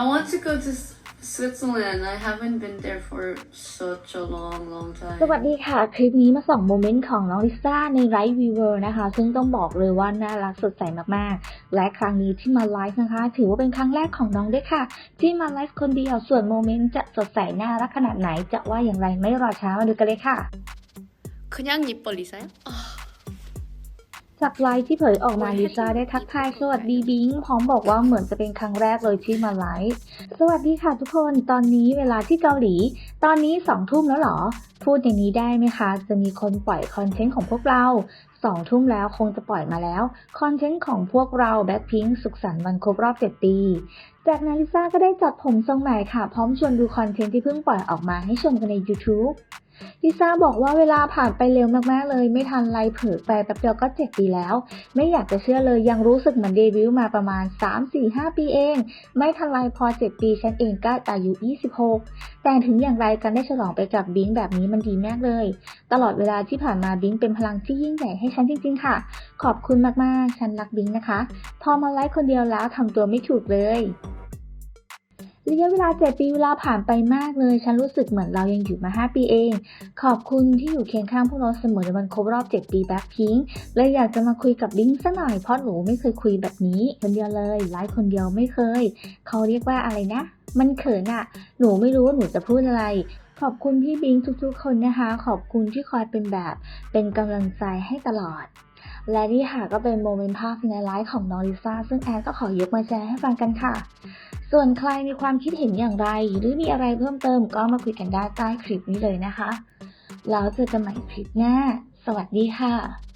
I want to go to S- Switzerland. I haven't been there for such a long, long time. สวัสดีค่ะ คลิปนี้มาส่องโมเมนต์ของน้องลิซ่าในไลฟ์วีเวอร์นะคะ ซึ่งต้องบอกเลยว่าน่ารักสดใสมากๆ และครั้งนี้ที่มาไลฟ์นะคะ ถือว่าเป็นครั้งแรกของน้องด้วยค่ะ ที่มาไลฟ์คนเดียวส่วนโมเมนต์จะสดใสน่ารักขนาดไหนจะว่าอย่างไรไม่รอช้ามาดูกันเลยค่ะ 그냥 예뻐 리사야? 아, จากไลฟ์ที่เผยออกมาลิซ่าได้ทักทายสวัสดีบิงพร้อมบอกว่าเหมือนจะเป็นครั้งแรกเลยที่มาไลฟ์สวัสดีค่ะทุกคนตอนนี้เวลาที่เกาหลี ตอนนี้สองทุ่มแล้วหรอ พูดอย่างนี้ได้ไหมคะ จะมีคนปล่อยคอนเทนต์ของพวกเราสองทุ่มแล้วคงจะปล่อยมาแล้ว คอนเทนต์ของพวกเราแบ็คพิงสุขสันต์วันครบรอบเจ็ดปี จากนั้นลิซ่าก็ได้จัดผมทรงใหม่ค่ะ พร้อมชวนดูคอนเทนต์ที่เพิ่งปล่อยออกมาให้ชมกันใน YouTube ลิซ่าบอกว่าเวลาผ่านไปเร็วมากๆเลย ไม่ทันไรเผลอไปแป๊บเดียวก็เจ็ดปีแล้ว ไม่อยากจะเชื่อเลยยังรู้สึกเหมือนเดบิวต์มาประมาณ 3-4-5 ปีเอง ไม่ทันไรพอ 7 ปีฉันเองก็อายุ 26 แต่ถึงอย่างไรการได้ฉลองไปกับบิงแบบนี้มันดีมากเลย ตลอดเวลาที่ผ่านมาบิงเป็นพลังที่ยิ่งใหญ่ให้ฉันจริงๆค่ะ ขอบคุณมากๆ ฉันรักบิงนะคะ พอมาไลฟ์คนเดียวแล้วทำตัวไม่ถูกเลย ระยะเวลา 7 ปีเวลาผ่านไปมากเลย ฉันรู้สึกเหมือนเรายังอยู่มา 5 ปีเอง ขอบคุณที่อยู่เคียงข้างพวกเราเสมอในวันครบรอบ 7 ปีแบ็คพิงเลยอยากจะมาคุยกับบิงสักหน่อย เพราะหนูไม่เคยคุยแบบนี้คนเดียวเลยไลฟ์คนเดียวไม่เคย เขาเรียกว่าอะไรนะ มันเขินอะหนูไม่รู้ว่าหนูจะพูดอะไรขอบคุณพี่บิงทุกๆ คนนะคะ ขอบคุณที่คอยเป็นแบบ เป็นกำลังใจให้ตลอด และนี่ค่ะก็เป็นโมเมนต์ภาพในไลฟ์ของน้องลิซ่าซึ่งแอนก็ขอยกมาแชร์ให้ฟังกันค่ะ ส่วนใครมีความคิดเห็นอย่างไร หรือมีอะไรเพิ่มเติมก็มาคุยกันได้ใต้คลิปนี้เลยนะคะ แล้วเจอกันใหม่คลิปหน้า สวัสดีค่ะ